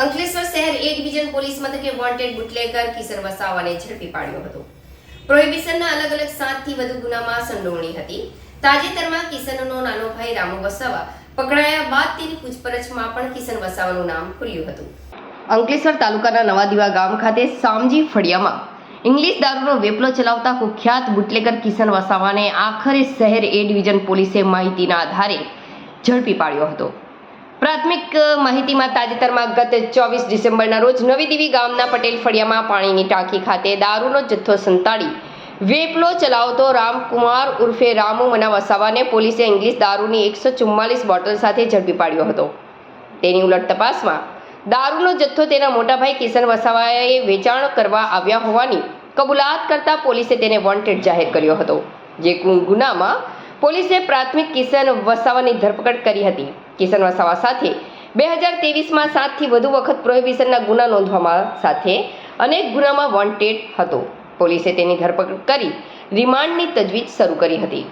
અંકલેશ્વર શહેર A division police મથકે wanted bootlegger Kishor વસાવાને ઝડપી પાડ્યો હતો. પ્રોહિબિશનના અલગ અલગ સાતથી વધુ ગુનામાં સંડોવણી હતી. તાજેતરમાં કિશનનો નાનો ભાઈ રામુ વસાવા પકડાયા બાદ તેની પૂછપરછમાં પણ કિશન વસાવાનું નામ ખુલ્યું હતું. અંકલેશ્વર તાલુકાના નવાદીવા ગામ ખાતે સામજી ફળિયામાં ઇંગ્લિશ દારૂનો વેપલો ચલાવતા કુખ્યાત બુટલેગર કિશન વસાવાને આખરે શહેર એ ડિવિઝન પોલીસે માહિતીના આધારે ઝડપી પાડ્યો હતો. પ્રાથમિક માહિતીમાં તાજેતરમાં ગત ચોવીસ ડિસેમ્બરના રોજ નવી દેવી ગામના પટેલ ફળિયામાં પાણીની ટાંકી ખાતે દારૂનો જથ્થો સંતાડી. વેપલો ચલાવતો રામકુમાર ઉર્ફે રામુ મના વસાવાને પોલીસે ઇંગ્લિશ દારૂની એકસો ચુમ્માલીસ બોટલ સાથે ઝડપી પાડ્યો હતો. તેની ઉલટ તપાસમાં, દારૂનો જથ્થો તેના મોટાભાઈ કિશન વસાવાએ વેચાણ કરવા આવ્યા હોવાની કબૂલાત કરતા પોલીસે તેને વોન્ટેડ જાહેર કર્યો હતો, જે ગુનામાં પોલીસે પ્રાથમિક કિશન વસાવાની ધરપકડ કરી હતી. કિશન વસાવા સાથે બે હજાર તેવીસમાં સાતથી વધુ વખત પ્રોહિબિશનના ગુના નોંધવામાં સાથે અનેક ગુનામાં વોન્ટેડ હતો. પોલીસે તેની ધરપકડ કરી રિમાન્ડની તજવીજ શરૂ કરી હતી.